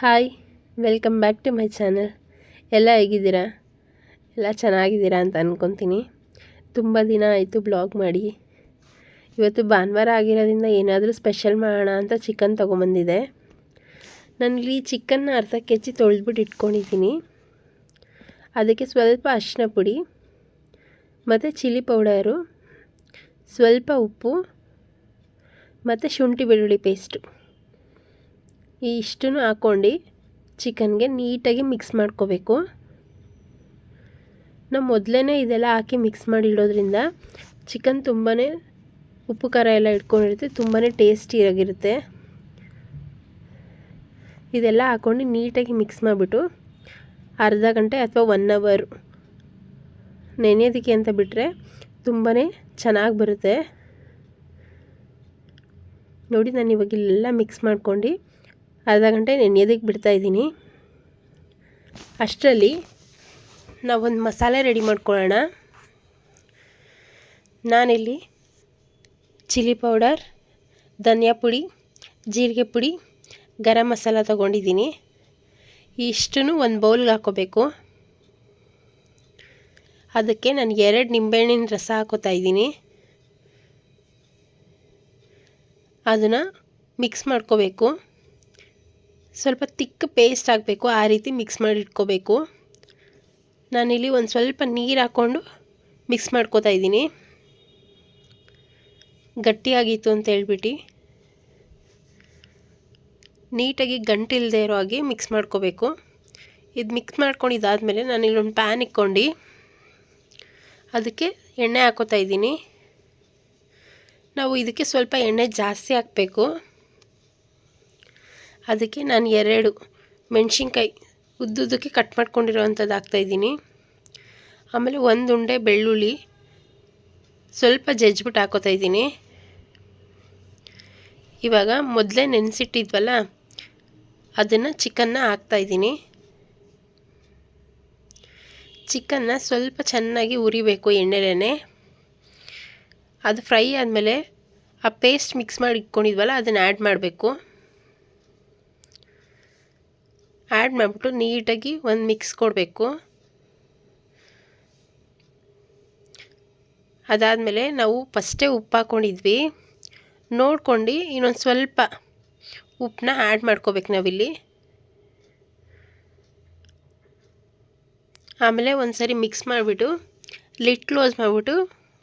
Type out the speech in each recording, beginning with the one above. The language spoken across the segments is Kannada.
Hi welcome back to my channel ಎಲ್ಲ ಹೇಗಿದ್ದೀರಾ? ಎಲ್ಲ ಚೆನ್ನಾಗಿದ್ದೀರಾ ಅಂತ ಅಂದ್ಕೊತೀನಿ ತುಂಬ ದಿನ ಆಯಿತು ಬ್ಲಾಗ್ ಮಾಡಿ. ಇವತ್ತು ಭಾನುವಾರ ಆಗಿರೋದ್ರಿಂದ ಏನಾದರೂ ಸ್ಪೆಷಲ್ ಮಾಡೋಣ ಅಂತ ಚಿಕನ್ ತೊಗೊಂಬಂದಿದೆ. ನಾನಿಲ್ಲಿ ಚಿಕನ್ನ ಅರ್ಧ ಕೆ ಜಿ ತೊಳೆದ್ಬಿಟ್ಟು ಇಟ್ಕೊಂಡಿದ್ದೀನಿ. ಅದಕ್ಕೆ ಸ್ವಲ್ಪ ಅರಿಶಿನ ಪುಡಿ, ಮತ್ತು ಚಿಲ್ಲಿ ಪೌಡರು ಸ್ವಲ್ಪ ಉಪ್ಪು, ಮತ್ತು ಶುಂಠಿ ಬೆಳ್ಳುಳ್ಳಿ ಪೇಸ್ಟು ಈ ಇಷ್ಟನ್ನು ಹಾಕ್ಕೊಂಡು ಚಿಕನ್ಗೆ ನೀಟಾಗಿ ಮಿಕ್ಸ್ ಮಾಡ್ಕೋಬೇಕು. ನಾವು ಮೊದಲೇ ಇದೆಲ್ಲ ಹಾಕಿ ಮಿಕ್ಸ್ ಮಾಡಿ ಇಡೋದ್ರಿಂದ ಚಿಕನ್ ತುಂಬಾ ಉಪ್ಪು ಖಾರ ಎಲ್ಲ ಇಟ್ಕೊಂಡಿರುತ್ತೆ ತುಂಬಾ ಟೇಸ್ಟಿಯಾಗಿರುತ್ತೆ ಇದೆಲ್ಲ ಹಾಕ್ಕೊಂಡು ನೀಟಾಗಿ ಮಿಕ್ಸ್ ಮಾಡಿಬಿಟ್ಟು ಅರ್ಧ ಗಂಟೆ ಅಥವಾ ಒನ್ ಅವರ್ ನೆನೆಯೋದಕ್ಕೆ ಅಂತ ಬಿಟ್ಟರೆ ತುಂಬಾ ಚೆನ್ನಾಗಿ ಬರುತ್ತೆ. ನೋಡಿ ನಾನು ಇವಾಗ ಇಲ್ಲೆಲ್ಲ ಮಿಕ್ಸ್ ಮಾಡ್ಕೊಂಡು ಅರ್ಧ ಗಂಟೆ ನೆನೆಯೋದಕ್ಕೆ ಬಿಡ್ತಾಯಿದ್ದೀನಿ ಅಷ್ಟರಲ್ಲಿ ನಾವೊಂದು ಮಸಾಲೆ ರೆಡಿ ಮಾಡ್ಕೊಳ್ಳೋಣ. ನಾನಿಲ್ಲಿ ಚಿಲ್ಲಿ ಪೌಡರ್, ಧನಿಯಾ ಪುಡಿ, ಜೀರಿಗೆ ಪುಡಿ, ಗರಂ ಮಸಾಲ ತೊಗೊಂಡಿದ್ದೀನಿ. ಇಷ್ಟನ್ನು ಒಂದು ಬೌಲ್ಗೆ ಹಾಕೋಬೇಕು. ಅದಕ್ಕೆ ನಾನು ಎರಡು ನಿಂಬೆಹಣ್ಣಿನ ರಸ ಹಾಕೋತಾ ಇದ್ದೀನಿ. ಅದನ್ನು ಮಿಕ್ಸ್ ಮಾಡ್ಕೋಬೇಕು. ಸ್ವಲ್ಪ ತಿಕ್ಕ ಪೇಸ್ಟ್ ಹಾಕಬೇಕು, ಆ ರೀತಿ ಮಿಕ್ಸ್ ಮಾಡಿ ಇಟ್ಕೋಬೇಕು. ನಾನಿಲ್ಲಿ ಒಂದು ಸ್ವಲ್ಪ ನೀರು ಹಾಕ್ಕೊಂಡು ಮಿಕ್ಸ್ ಮಾಡ್ಕೋತಾ ಇದ್ದೀನಿ. ಗಟ್ಟಿಯಾಗಿತ್ತು ಅಂತ ಹೇಳ್ಬಿಟ್ಟು. ನೀಟಾಗಿ ಗಂಟಿಲ್ಲದೆ ಇರೋ ಹಾಗೆ ಮಿಕ್ಸ್ ಮಾಡ್ಕೋಬೇಕು. ಇದು ಮಿಕ್ಸ್ ಮಾಡ್ಕೊಂಡಿದ್ದಾದಮೇಲೆ ನಾನು ಇಲ್ಲೊಂದು ಪ್ಯಾನ್ ಇಕ್ಕೊಂಡು ಅದಕ್ಕೆ ಎಣ್ಣೆ ಹಾಕೋತಾ ಇದ್ದೀನಿ. ನಾವು ಇದಕ್ಕೆ ಸ್ವಲ್ಪ ಎಣ್ಣೆ ಜಾಸ್ತಿ ಹಾಕಬೇಕು. ಅದಕ್ಕೆ ನಾನು ಎರಡು ಮೆಣಸಿನ್ಕಾಯಿ ಉದ್ದುದಕ್ಕೆ ಕಟ್ ಮಾಡ್ಕೊಂಡಿರೋವಂಥದ್ದು ಹಾಕ್ತಾಯಿದ್ದೀನಿ ಆಮೇಲೆ ಒಂದು ಉಂಡೆ ಬೆಳ್ಳುಳ್ಳಿ ಸ್ವಲ್ಪ ಜಜ್ಬಿಟ್ಟು ಹಾಕೋತಾ ಇದ್ದೀನಿ. ಇವಾಗ ಮೊದಲೇ ನೆನೆಸಿಟ್ಟಿದ್ವಲ್ಲ, ಅದನ್ನು ಚಿಕನ್ನ ಹಾಕ್ತಾಯಿದ್ದೀನಿ ಚಿಕನ್ನ ಸ್ವಲ್ಪ ಚೆನ್ನಾಗಿ ಉರಿಬೇಕು ಎಣ್ಣೆಲೇ ಅದು ಫ್ರೈ ಆದಮೇಲೆ ಆ ಪೇಸ್ಟ್ ಮಿಕ್ಸ್ ಮಾಡಿ ಇಟ್ಕೊಂಡಿದ್ವಲ್ಲ, ಅದನ್ನು ಆ್ಯಡ್ ಮಾಡಬೇಕು. ಆ್ಯಡ್ ಮಾಡಿಬಿಟ್ಟು ನೀಟಾಗಿ ಒಂದು ಮಿಕ್ಸ್ ಕೊಡಬೇಕು. ಅದಾದಮೇಲೆ ನಾವು ಫಸ್ಟೇ ಉಪ್ಪು ಹಾಕ್ಕೊಂಡಿದ್ವಿ ನೋಡ್ಕೊಂಡು ಇನ್ನೊಂದು ಸ್ವಲ್ಪ ಉಪ್ಪನ್ನ ಆ್ಯಡ್ ಮಾಡ್ಕೋಬೇಕು ನಾವಿಲ್ಲಿ. ಆಮೇಲೆ ಒಂದು ಸರಿ ಮಿಕ್ಸ್ ಮಾಡಿಬಿಟ್ಟು ಲಿಟ್ ಕ್ಲೋಸ್ ಮಾಡಿಬಿಟ್ಟು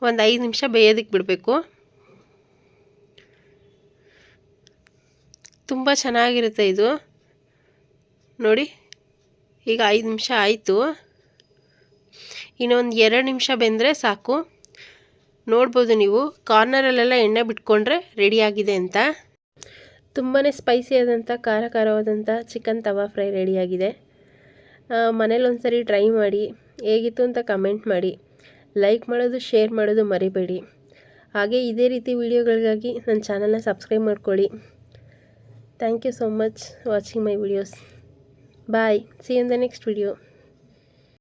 ಒಂದು ಐದು ನಿಮಿಷ ಬೇಯೋದಕ್ಕೆ ಬಿಡಬೇಕು. ತುಂಬ ಚೆನ್ನಾಗಿರುತ್ತೆ ಇದು. ನೋಡಿ, ಈಗ ಐದು ನಿಮಿಷ ಆಯಿತು. ಇನ್ನೊಂದು ಎರಡು ನಿಮಿಷ ಬೆಂದರೆ ಸಾಕು. ನೋಡ್ಬೋದು ನೀವು, ಕಾರ್ನರಲ್ಲೆಲ್ಲ ಎಣ್ಣೆ ಬಿಟ್ಕೊಂಡ್ರೆ ರೆಡಿಯಾಗಿದೆ ಅಂತ. ತುಂಬಾ ಸ್ಪೈಸಿ ಆದಂಥ ಖಾರ ಖಾರವಾದಂಥ ಚಿಕನ್ ತವಾ ಫ್ರೈ ರೆಡಿಯಾಗಿದೆ ಮನೇಲಿ ಒಂದು ಸರಿ ಟ್ರೈ ಮಾಡಿ, ಹೇಗಿತ್ತು ಅಂತ ಕಮೆಂಟ್ ಮಾಡಿ. ಲೈಕ್ ಮಾಡೋದು ಶೇರ್ ಮಾಡೋದು ಮರಿಬೇಡಿ. ಹಾಗೆ ಇದೇ ರೀತಿ ವಿಡಿಯೋಗಳಿಗಾಗಿ ನನ್ನ ಚಾನಲ್ನ ಸಬ್ಸ್ಕ್ರೈಬ್ ಮಾಡ್ಕೊಳ್ಳಿ. Thank you so much watching my videos Bye. See you in the next video.